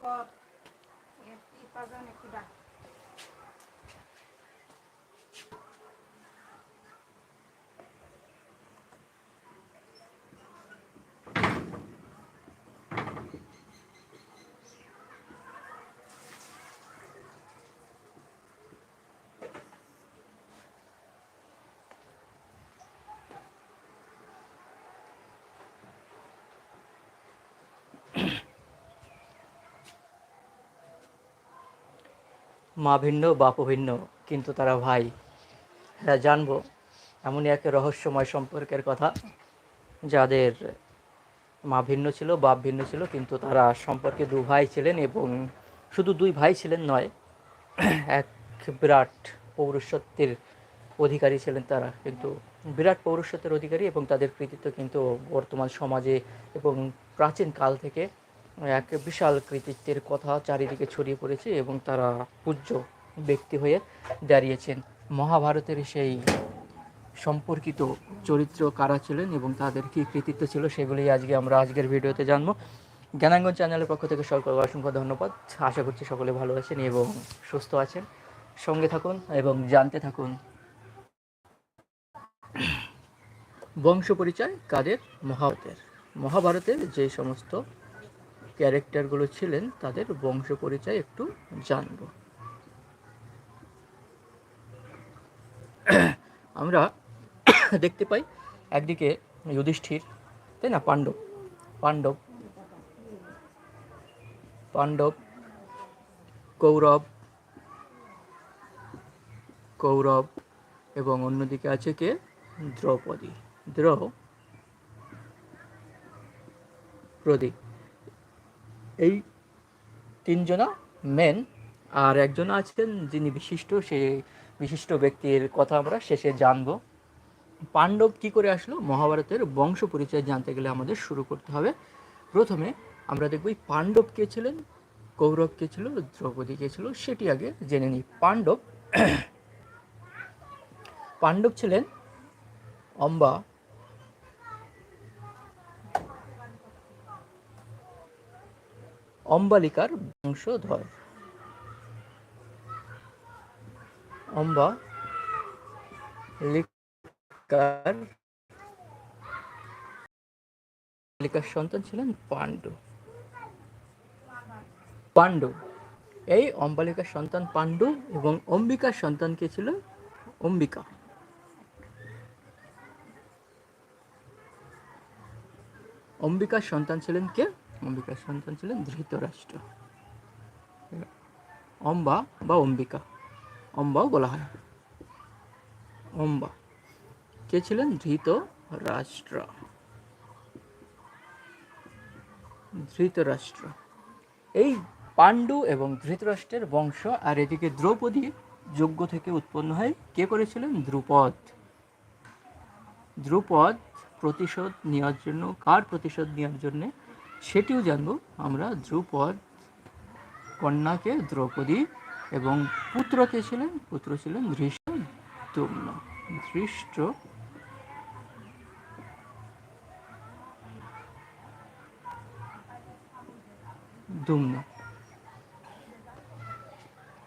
কর একটি পাজান একটু ডাক মা ভিন্ন, বাপ ভিন্ন, কিন্তু তারা ভাই। হ্যাঁ জানব এমনই এক রহস্যময় সম্পর্কের কথা, যাদের মা ভিন্ন ছিল, বাপ ভিন্ন ছিল, কিন্তু তারা সম্পর্কে দু ভাই ছিলেন এবং শুধু দুই ভাই ছিলেন নয়, এক বিরাট পৌরুষত্বের অধিকারী ছিলেন তারা। কিন্তু বিরাট পৌরুষত্বের অধিকারী এবং তাদের কৃতিত্ব কিন্তু বর্তমান সমাজে এবং প্রাচীন কাল থেকে এক বিশাল কৃতিত্বের কথা চারিদিকে ছড়িয়ে পড়েছে এবং তারা পূজ্য ব্যক্তি হয়ে দাঁড়িয়েছেন। মহাভারতের সেই সম্পর্কিত চরিত্র কারা ছিলেন এবং তাদের কী কৃতিত্ব ছিল সেগুলি আজকে আমরা আজকের ভিডিওতে জানব। জ্ঞানাঙ্গন চ্যানেলের পক্ষ থেকে সকলকে অসংখ্য ধন্যবাদ। আশা করছি সকলে ভালো আছেন এবং সুস্থ আছেন। সঙ্গে থাকুন এবং জানতে থাকুন। বংশ পরিচয় কাদের? মহাভারতের। মহাভারতের যে সমস্ত ক্যারেক্টারগুলো ছিলেন, তাদের বংশ পরিচয় একটু জানব। আমরা দেখতে পাই একদিকে যুধিষ্ঠির, তাই না, পাণ্ডব? পাণ্ডব পাণ্ডব, কৌরব কৌরব, এবং অন্যদিকে আছে কে? দ্রৌপদী। দ্রৌপদী। এই তিনজনা মেন আর একজন আছেন যিনি বিশিষ্ট, সে বিশিষ্ট ব্যক্তির কথা আমরা শেষে জানব। পাণ্ডব কি করে আসলো? মহাভারতের বংশ পরিচয় জানতে গেলে আমাদের শুরু করতে হবে। প্রথমে আমরা দেখব পাণ্ডব কে ছিলেন, কৌরব কে ছিল, দ্রৌপদী কে ছিল, সেটি আগে জেনে নিই। পাণ্ডব পাণ্ডব ছিলেন অম্বা অম্বালিকার বংশধর। অম্বা লিকার সন্তান ছিলেন পাণ্ডু। পাণ্ডু, এই অম্বালিকার সন্তান পাণ্ডু এবং অম্বিকার সন্তান কে ছিল অম্বিকা। অম্বিকার সন্তান ছিলেন কে? অম্বিকার সন্তান ছিলেন ধৃতরাষ্ট্র। অম্বা বা অম্বিকা। অম্বাও বলা হয় অম্বা। কে ছিলেন? ধৃত রাষ্ট্র ধৃতরাষ্ট্র। এই পাণ্ডু এবং ধৃতরাষ্ট্রের বংশ আর এদিকে দ্রৌপদী যজ্ঞ থেকে উৎপন্ন হয়। কে করেছিলেন? দ্রুপদ। দ্রুপদ প্রতিশোধ নেওয়ার জন্য, কার প্রতিশোধ নেওয়ার জন্যে? সেটিও জানব। আমরা দ্রুপদ কন্যাকে দ্রৌপদী এবং পুত্রকে ছিলেন, পুত্র ছিলেন ধৃষ্ট দুম্ন ধৃষ্ট দুম্ন।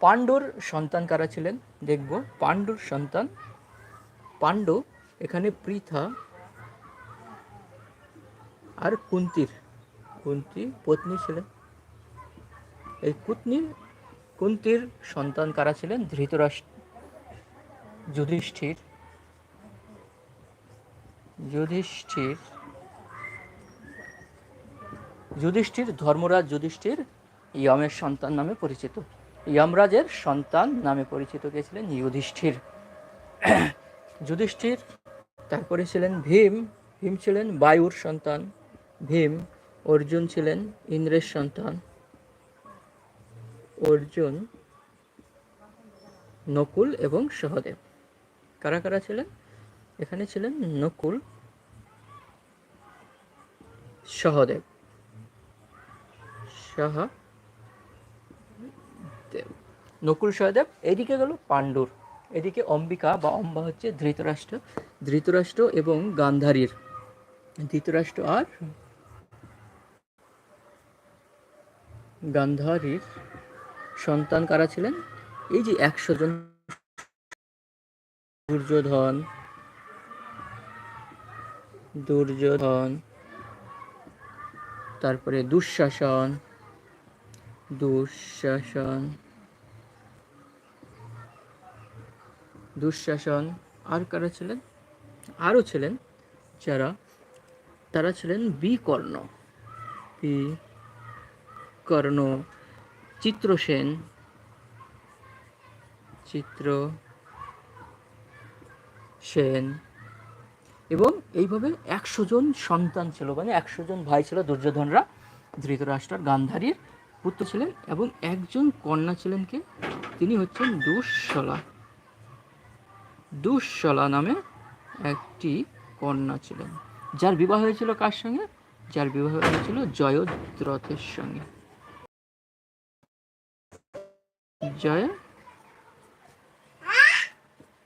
পাণ্ডুর সন্তান কারা ছিলেন? দেখব। পাণ্ডুর সন্তান। পাণ্ডু এখানে পৃথা আর কুন্তির। কুন্তি পত্নী ছিলেন। এই কুতনির কুন্তির সন্তান কারা ছিলেন? ধৃতরাষ্ট্র যুধিষ্ঠির। যুধিষ্ঠির যুধিষ্ঠির, ধর্মরাজ যুধিষ্ঠির ইয়মের সন্তান নামে পরিচিত। যমরাজের সন্তান নামে পরিচিত কে ছিলেন? যুধিষ্ঠির। যুধিষ্ঠির তারপরে ছিলেন ভীম। ভীম ছিলেন বায়ুর সন্তান। ভীম অর্জুন ছিলেন ইন্দ্রের সন্তান। অর্জুন নকুল এবং সহদেব। কারা কারা ছিলেন? এখানে ছিলেন নকুল, সহদেব। সহদেব। নকুল, সহদেব, এদিকে গেল পাণ্ডুর। এদিকে অম্বিকা বা অম্বা হচ্ছে ধৃতরাষ্ট্র। ধৃতরাষ্ট্র এবং গান্ধারীর। ধৃতরাষ্ট্র আর গান্ধারীর সন্তান কারা ছিলেন? এই যে একশো জন দুর্যোধন দুর্যোধন, তারপরে দুঃশাসন দুঃশাসন দুঃশাসন, আর কারা ছিলেন? আরও ছিলেন যারা, তারা ছিলেন বিকর্ণ। বি কর্ণ চিত্রসেন চিত্র সেন। এবং এইভাবে একশো জন সন্তান ছিল মানে একশো জন ভাই ছিল, দুর্যোধনরা, ধৃতরাষ্ট্র, গান্ধারীর পুত্র ছিলেন এবং একজন কন্যা ছিলেন কে? তিনি হচ্ছেন দুঃশলা। দুঃশলা নামে একটি কন্যা ছিলেন। যার বিবাহ হয়েছিল কার সঙ্গে? যার বিবাহ হয়েছিল জয়দ্রথের সঙ্গে। জয়।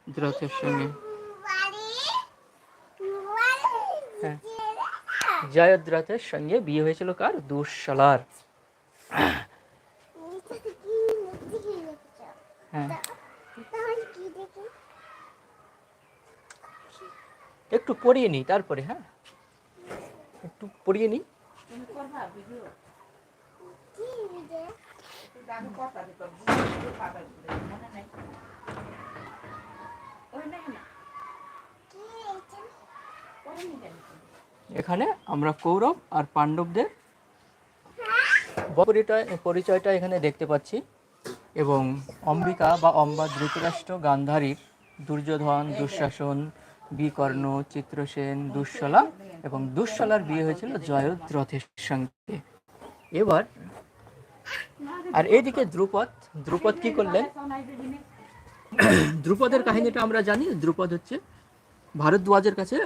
দ্রথের সঙ্গে। হ্যাঁ। জয়দ্রথের সঙ্গে বিয়ে হয়েছিল কার? দুঃশলার হ্যাঁ। একটু পড়িয়ে নিই তারপরে হ্যাঁ। একটু পড়িয়ে নিই এখানে। আমরা কৌরব আর পাণ্ডবদের পরিচয়, পরিচয়টা এখানে দেখতে পাচ্ছি। এবং অম্বিকা বা অম্বা ধৃতরাষ্ট্র গান্ধারীর দুর্যোধন, দুঃশাসন, বিকর্ণ, চিত্রসেন, দুঃশলা এবং দুঃশলার বিয়ে হয়েছিল জয়দ্রথের সঙ্গে। এবার আর এইদিকে দ্রুপদ দ্রুপদ কি করলেন? দ্রুপদের কাহিনীটা আমরা জানি। দ্রুপদ হচ্ছে ভারদ্বাজের কাছে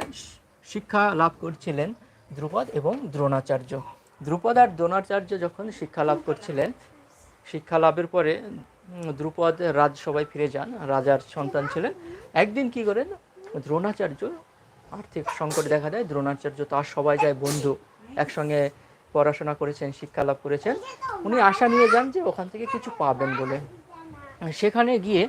শিক্ষা লাভ করছিলেন দ্রুপদ এবং দ্রোণাচার্য। দ্রুপদ আর দ্রোণাচার্য যখন শিক্ষা লাভ করছিলেন, শিক্ষা লাভের পরে দ্রুপদ রাজসভায় ফিরে যান, রাজার সন্তান ছিলেন। একদিন কি করেন? দ্রোণাচার্য আর্থিক সংকট দেখা দেয়। দ্রোণাচার্য তার সবাই যায় বন্ধু, একসঙ্গে পড়াশোনা করেছেন, শিক্ষা লাভ করেছেন, উনি আশা নিয়ে যান যে ওখান থেকে কিছু পাবেন বলে। সেখানে গিয়ে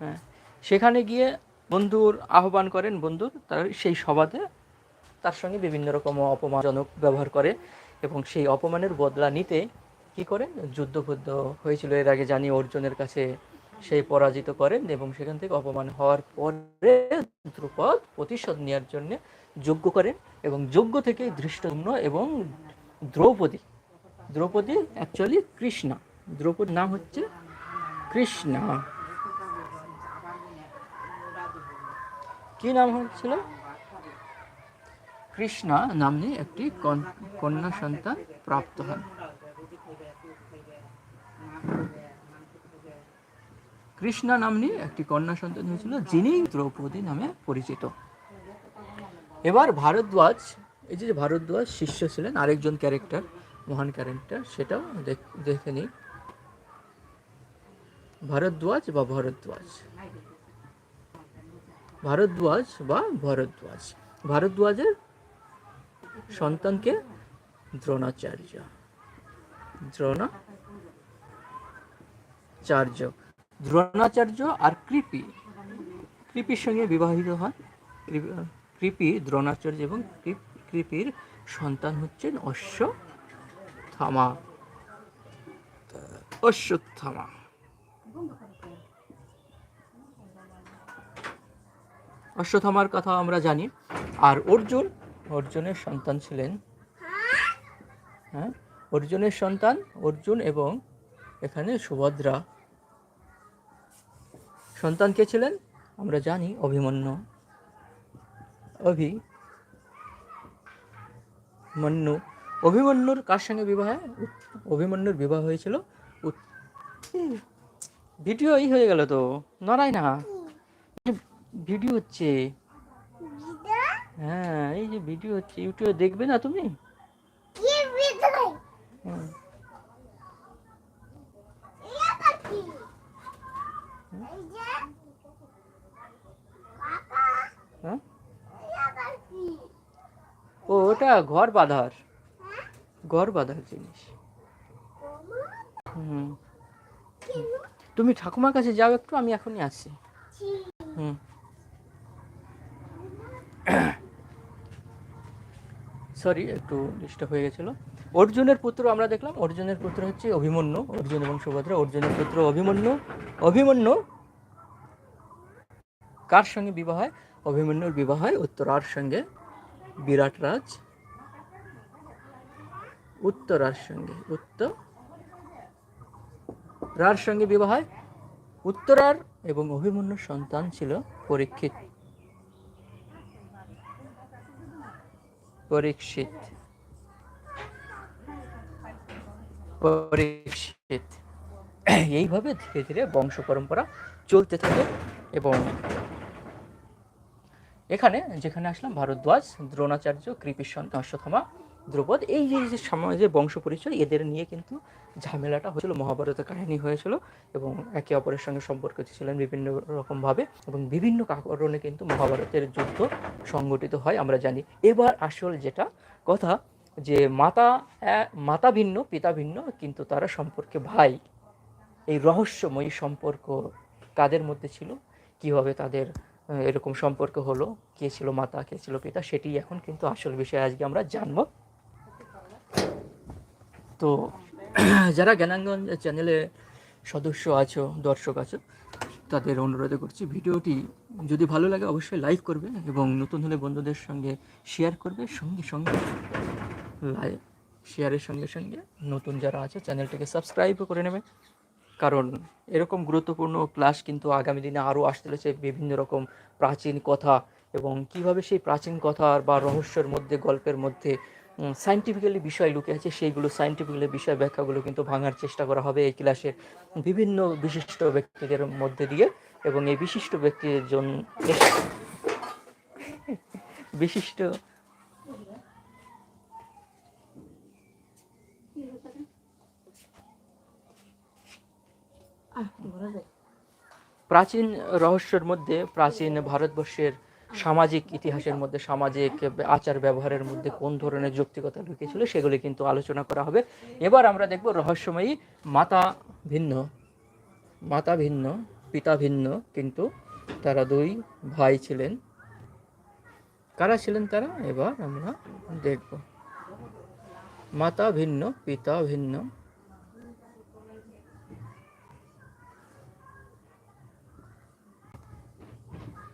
হ্যাঁ সেখানে গিয়ে বন্ধুর আহ্বান করেন, বন্ধুর তার সেই সভাতে তার সঙ্গে বিভিন্ন রকম অপমানজনক ব্যবহার করে এবং সেই অপমানের বদলা নিতে কি করেন? যুদ্ধবুদ্ধ হয়েছিল, এর আগে জানি অর্জুনের কাছে সেই পরাজিত করেন এবং সেখান থেকে অপমান হওয়ার পরে দ্রুপদ প্রতিশোধ নেওয়ার জন্য যোগ্য করেন এবং যোগ্য থেকে ধৃষ্টদ্যুম্ন এবং দ্রৌপদী দ্রৌপদী অ্যাকচুয়ালি কৃষ্ণা। দ্রৌপদীর নাম হচ্ছে কৃষ্ণা। কি নাম হচ্ছিল কৃষ্ণা নামনি একটি কন- কন্যা সন্তান প্রাপ্ত হন। কৃষ্ণা নামনি একটি কন্যা সন্তান হয়েছিল, যিনি দ্রৌপদী নামে পরিচিত। এবার ভারদ্বাজ, এই যে ভারদ্বাজ শিষ্য ছিলেন, আরেকজন ক্যারেক্টার মহান ক্যারেক্টার সেটাও দেখ- নিই। ভারদ্বাজ বা ভরদ্বাজ? ভারদ্বাজ বা ভরদ্বাজ? ভারদ্বাজের সন্তানকে দ্রোণাচার্য। দ্রোণাচার্য। দ্রোণাচার্য আর কৃপি। কৃপির সঙ্গে বিবাহিত হন। কৃপি- দ্রোণাচার্য এবং কৃপির সন্তান হচ্ছেন অশ্বত্থামা। অশ্বত্থামা। অশ্বত্থামার কথা আমরা জানি। আর অর্জুন, অর্জুনের সন্তান ছিলেন। হ্যাঁ? অর্জুনের সন্তান, অর্জুন এবং এখানে সুভদ্রা। সন্তান কে ছিলেন? আমরা জানি অভিমন্যু। অভি মন্যু অভিমন্যুর কার সঙ্গে বিবাহ? অভিমন্যুর বিবাহ হয়েছিল ভিডিও এই হয়ে গেল তো নড়াই না ভিডিও হচ্ছে। হ্যাঁ এই যে ভিডিও হচ্ছে ইউটিউবে দেখবে না তুমি? ও ওটা ঘর বাঁধার। গড় বাঁধার জিনিস। হুম। তুমি ঠাকুমার কাছে যাও একটু, আমি এখনই আসছি। হুম। সরি একটু ডিস্টার্ব হয়ে গেছিল। অর্জুনের পুত্র আমরা দেখলাম। অর্জুনের পুত্র হচ্ছে অভিমন্যু। অর্জুন এবং সুভদ্রা। অর্জুনের পুত্র অভিমন্যু। অভিমন্যু? কার সঙ্গে বিবাহ হয়? অভিমন্যুর বিবাহ হয় উত্তরার সঙ্গে। বিরাট রাজ উত্তরার সঙ্গে, উত্তর রার সঙ্গে বিবাহ হয়। উত্তরার এবং অভিমন্যুর সন্তান ছিল পরীক্ষিত। পরীক্ষিত। পরীক্ষিত। এইভাবে ধীরে ধীরে বংশ পরম্পরা চলতে থাকে এবং এখানে যেখানে আসলাম, ভারদ্বাজ, দ্রোণাচার্য, কৃপিসন অশ্বত্থামা দ্রৌপদ, এই যে যে সমাজের বংশ পরিচয়, এদের নিয়ে কিন্তু ঝামেলাটা হয়েছিল, মহাভারতের কাহিনী হয়েছিল এবং একে অপরের সঙ্গে সম্পর্কিত ছিলেন বিভিন্ন রকমভাবে এবং বিভিন্ন কারণে কিন্তু মহাভারতের যুদ্ধ সংগঠিত হয়, আমরা জানি। এবার আসল যেটা কথা, যে মাতা মাতা ভিন্ন, পিতা ভিন্ন, কিন্তু তারা সম্পর্কে ভাই। এই রহস্যময়ী সম্পর্ক কাদের মধ্যে ছিল? কীভাবে তাদের এরকম সম্পর্ক হলো, কে ছিল মাতা, কে ছিল পিতা, সেটি এখন কিন্তু আসল বিষয় আজকে আমরা জানব। তো, যারা জ্ঞানাঙ্গন চ্যানেলে সদস্য আছো, দর্শক আছো, তাদের অনুরোধ করছি ভিডিওটি যদি ভালো লাগে অবশ্যই লাইক করবে এবং নতুন হলে বন্ধুদের সঙ্গে শেয়ার করবে। সঙ্গে সঙ্গে লাইক, শেয়ারের সঙ্গে সঙ্গে নতুন যারা আছে, চ্যানেলটিকে সাবস্ক্রাইবও করে নেবে। কারণ এরকম গুরুত্বপূর্ণ ক্লাস কিন্তু আগামী দিনে আরও আসতে চলেছে বিভিন্ন রকম প্রাচীন কথা এবং কীভাবে সেই প্রাচীন কথা বা রহস্যের মধ্যে, গল্পের মধ্যে সাইন্টিফিক্যালি বিষয় লুকে আছে, সেইগুলো সাইন্টিফিক্যালি বিষয় ব্যাখ্যাগুলো কিন্তু ভাঙার চেষ্টা করা হবে এই ক্লাসের বিভিন্ন বিশিষ্ট ব্যক্তিদের মধ্যে দিয়ে এবং এই বিশিষ্ট ব্যক্তির জন্য বিশিষ্ট প্রাচীন রহস্যের মধ্যে, প্রাচীন ভারতবর্ষের সামাজিক ইতিহাসের মধ্যে, সামাজিক আচার ব্যবহারের মধ্যে কোন ধরনের যৌক্তিকতা লুকিয়েছিল সেগুলি কিন্তু আলোচনা করা হবে। এবার আমরা দেখব রহস্যময়ী মাতা ভিন্ন। মাতা ভিন্ন, পিতা ভিন্ন কিন্তু তারা দুই ভাই ছিলেন। কারা ছিলেন তারা? এবার আমরা দেখব। মাতা ভিন্ন, পিতা ভিন্ন।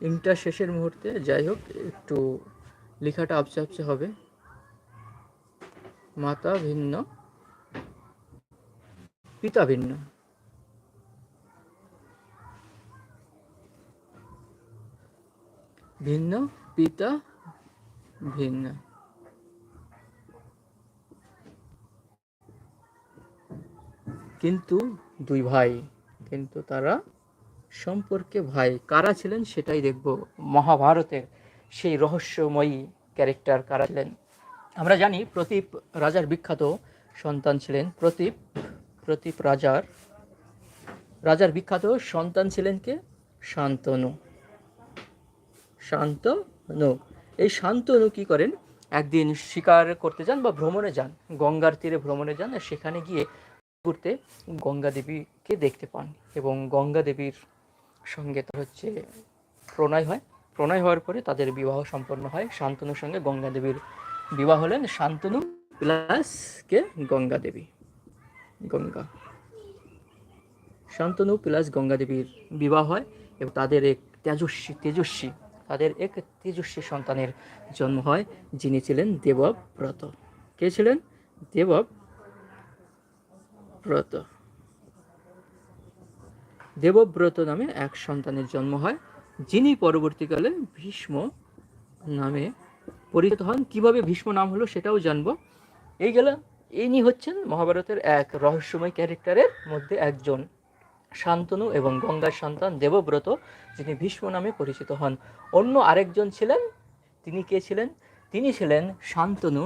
ইন্টার শেষের মুহূর্তে, যাই হোক, একটু লেখাটা আপচে আপচে হবে। মাতা ভিন্ন, পিতা ভিন্ন। ভিন্ন, পিতা ভিন্ন। কিন্তু দুই ভাই, কিন্তু তারা সম্পর্কে ভাই কারা ছিলেন সেটাই দেখব। মহাভারতের সেই রহস্যময়ী ক্যারেক্টার কারা ছিলেন? আমরা জানি প্রতীপ রাজার বিখ্যাত সন্তান ছিলেন। প্রতীপ প্রতীপ রাজার রাজার বিখ্যাত সন্তান ছিলেন কে? শান্তনু। শান্তনু। এই শান্তনু কি করেন? একদিন শিকার করতে যান বা ভ্রমণে যান। গঙ্গার তীরে ভ্রমণে যান আর সেখানে গিয়ে ঘুরতে গঙ্গা দেবীকে দেখতে পান এবং গঙ্গা দেবীর সঙ্গে তার হচ্ছে প্রণয় হয়। প্রণয় হওয়ার পরে তাদের বিবাহ সম্পন্ন হয় শান্তনুর সঙ্গে। গঙ্গা দেবীর বিবাহ হলেন শান্তনু প্লাস কে? গঙ্গা দেবী গঙ্গা। শান্তনু প্লাস গঙ্গা দেবীর বিবাহ হয় এবং তাদের এক তেজস্বী তেজস্বী, তাদের এক তেজস্বী সন্তানের জন্ম হয়, যিনি ছিলেন দেবব্রত। কে ছিলেন? দেবব্রত। দেবব্রত নামে এক সন্তানের জন্ম হয়, যিনি পরবর্তীকালে ভীষ্ম নামে পরিচিত হন। কীভাবে ভীষ্ম নাম হলো সেটাও জানব। এই গেল, ইনি হচ্ছেন মহাভারতের এক রহস্যময় ক্যারেক্টারের মধ্যে একজন। শান্তনু এবং গঙ্গার সন্তান দেবব্রত, যিনি ভীষ্ম নামে পরিচিত হন। অন্য আরেকজন ছিলেন, তিনি কে ছিলেন? তিনি ছিলেন শান্তনু।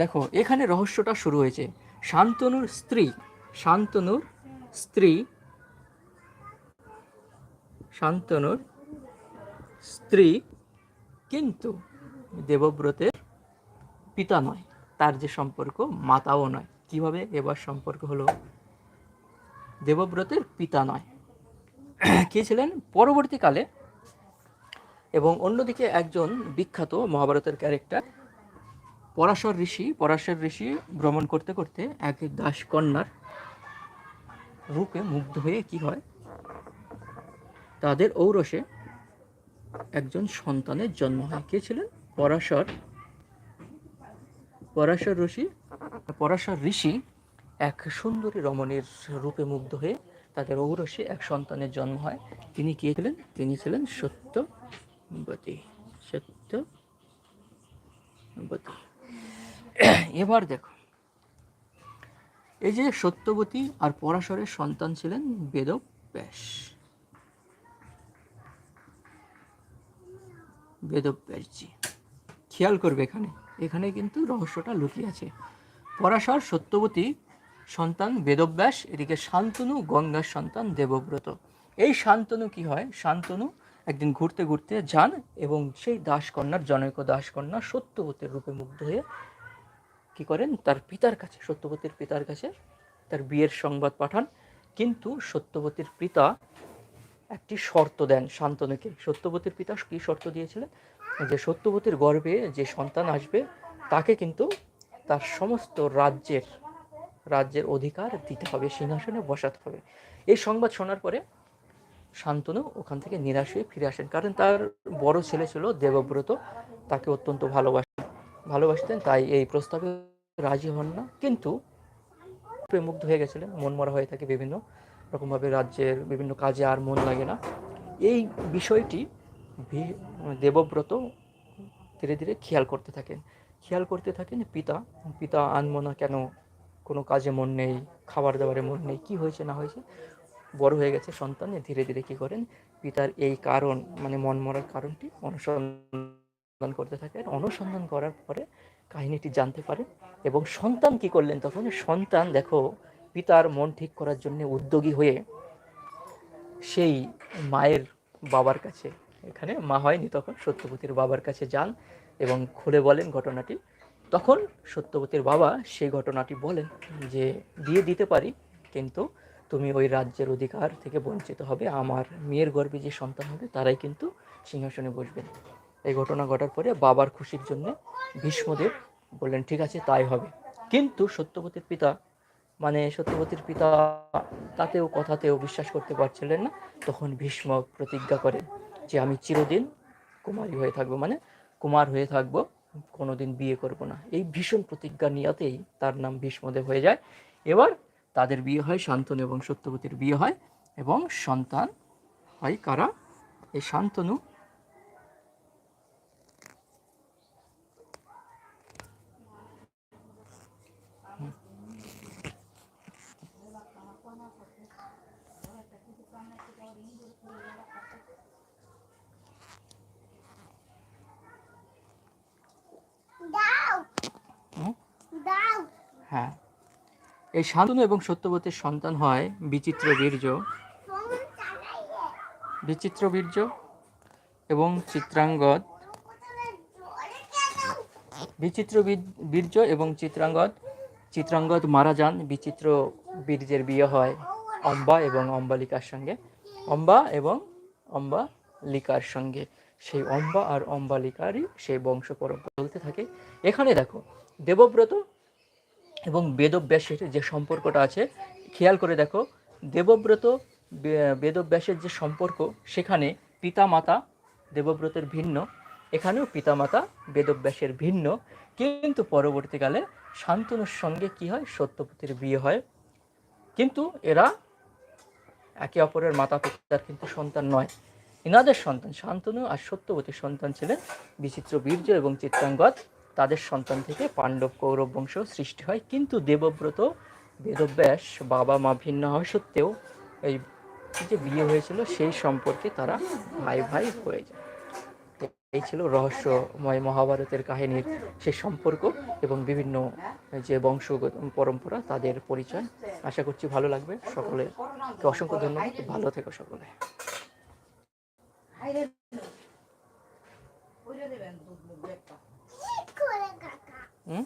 দেখো, এখানে রহস্যটা শুরু হয়েছে। শান্তনুর স্ত্রী শান্তনুর স্ত্রী শান্তনুর স্ত্রী কিন্তু দেবব্রতের পিতা নয়, তার যে সম্পর্ক মাতাও নয়। কীভাবে এবার সম্পর্ক হলো? দেবব্রতের পিতা নয়। কে ছিলেন? পরবর্তীকালে এবং অন্যদিকে একজন বিখ্যাত মহাভারতের ক্যারেক্টার পরাশর ঋষি পরাশর ঋষি ভ্রমণ করতে করতে এক দাসকন্যার রূপে মুগ্ধ হয়ে কি হয়? তাদের ঔরসে একজন সন্তানের জন্ম হয়। কে ছিলেন? পরাশর। পরাশর ঋষি। পরাশর ঋষি এক সুন্দরী রমণীর রূপে মুগ্ধ হয়ে তাদের ঔরসে এক সন্তানের জন্ম হয়। তিনি কে ছিলেন? তিনি ছিলেন সত্যবতী সত্যবতী এবার দেখো। এই যে সত্যবতী আর পরাশরের সন্তান ছিলেন বেদব্যাস। বেদব্যাসজি, খেয়াল করবে এখানে। এখানে কিন্তু রহস্যটা লুকিয়ে আছে। পরাশর, সত্যবতী, সন্তান বেদব্যাস, এদিকে শান্তনু, গঙ্গার সন্তান দেবব্রত। এই শান্তনু কি হয়? শান্তনু একদিন ঘুরতে ঘুরতে যান এবং সেই দাসকন্যার, জনৈক দাসকন্যা সত্যবতীর রূপে মুগ্ধ হয়ে কি করেন? তার পিতার কাছে, সত্যবতীর পিতার কাছে তার বিয়ের সংবাদ পাঠান। কিন্তু সত্যবতীর পিতা একটি শর্ত দেন শান্তনুকে। সত্যবতীর পিতা কি শর্ত দিয়েছিলেন? যে সত্যবতীর গর্ভে যে সন্তান আসবে, তাকে কিন্তু তার সমস্ত রাজ্যের রাজ্যের অধিকার দিতে হবে, সিংহাসনে বসাতে হবে। এই সংবাদ শোনার পরে শান্তনু ওখান থেকে নিরাশ হয়ে ফিরে আসেন। কারণ তার বড় ছেলে ছিল দেবব্রত, তাকে অত্যন্ত ভালোবাসতেন ভালোবাসতেন, তাই এই প্রস্তাবে রাজি হন না। কিন্তু মুগ্ধ হয়ে গেছিলেন, মন মরা হয়ে থাকে বিভিন্ন রকমভাবে রাজ্যের বিভিন্ন কাজে আর মন লাগে না। এই বিষয়টি দেবব্রত ধীরে ধীরে খেয়াল করতে থাকেন। খেয়াল করতে থাকেন, পিতা পিতা আনমনা কেন কোনো কাজে মন নেই খাবার দাবারে মন নেই, কি হয়েছে, না হয়েছে? বড় হয়ে গেছে সন্তান, ধীরে ধীরে কি করেন? পিতার এই কারণ মানে মন মরার কারণটি অনুসন্ধান করতে থাকেন। অনুসন্ধান করার পরে কাহিনীটি জানতে পারেন এবং সন্তান কি করলেন তখন? সন্তান দেখো, পিতার মন ঠিক করার জন্য উদ্যোগী হয়ে সেই মায়ের বাবার কাছে, এখানে মা হয়নি তখন সত্যপতির বাবার কাছে যান এবং খুলে বলেন ঘটনাটি। তখন সত্যপতির বাবা সেই ঘটনাটি বলেন যে, দিয়ে দিতে পারি, কিন্তু তুমি ওই রাজ্যের অধিকার থেকে বঞ্চিত হবে। আমার মেয়ের গর্বে যে সন্তান হবে, তারাই কিন্তু সিংহাসনে বসবেন। এই ঘটনা ঘটার পরে বাবার খুশির জন্য ভীষ্মদেব বললেন, ঠিক আছে, তাই হবে। কিন্তু সত্যবতীর পিতা মানে সত্যবতীর পিতা তাতেও কথাতেও বিশ্বাস করতে পারছিলেন না। তখন ভীষ্ম প্রতিজ্ঞা করেন যে, আমি চিরদিন কুমারী হয়ে থাকব। মানে কুমার হয়ে থাকব, কোনোদিন বিয়ে করব না। এই ভীষণ প্রতিজ্ঞা নিয়াতেই তার নাম ভীষ্মদেব হয়ে যায়। এবার তাদের বিয়ে হয়, শান্তনু এবং সত্যবতীর বিয়ে হয় এবং সন্তান হয় কারা? এই শান্তনু হ্যাঁ। এই শান্তনু এবং সত্যবতীর সন্তান হয় বিচিত্র বীর্য। বিচিত্র বীর্য এবং চিত্রাঙ্গদ। বিচিত্র বীর্য এবং চিত্রাঙ্গদ। চিত্রাঙ্গদ মারা যান, বিচিত্র বীর্যের বিয়ে হয় অম্বা এবং অম্বালিকার সঙ্গে। অম্বা এবং অম্বালিকার সঙ্গে। সেই অম্বা আর অম্বালিকারই সেই বংশ পরম্পরা চলতে থাকে। এখানে দেখো, দেবব্রত এবং বেদব্যাসের যে সম্পর্কটা আছে, খেয়াল করে দেখো, দেবব্রত বেদব্যাসের যে সম্পর্ক, সেখানে পিতামাতা দেবব্রতের ভিন্ন, এখানেও পিতামাতা বেদব্যাসের ভিন্ন, কিন্তু পরবর্তীকালে শান্তনুর সঙ্গে কি হয়? সত্যপতির বিয়ে হয়। কিন্তু এরা একে অপরের মাতা পিতার কিন্তু সন্তান নয়। এনাদের সন্তান শান্তনু আর সত্যবতীর সন্তান ছিলেন বিচিত্র বীর্য এবং চিত্রাঙ্গদ তাদের সন্তান থেকে পাণ্ডব কৌরব বংশ সৃষ্টি হয়। কিন্তু দেবব্রত, বেদব্যাস, বাবা মা ভিন্ন হওয়া সত্ত্বেও এই যে বিয়ে হয়েছিল, সেই সম্পর্কে তারা ভাই ভাই হয়ে যায়। এই ছিল রহস্যময় মহাভারতের কাহিনীর সে সম্পর্ক এবং বিভিন্ন যে বংশ পরম্পরা, তাদের পরিচয়। আশা করছি ভালো লাগবে। সকলে অসংখ্য ধন্যবাদ। ভালো থেকো সকলে। 예?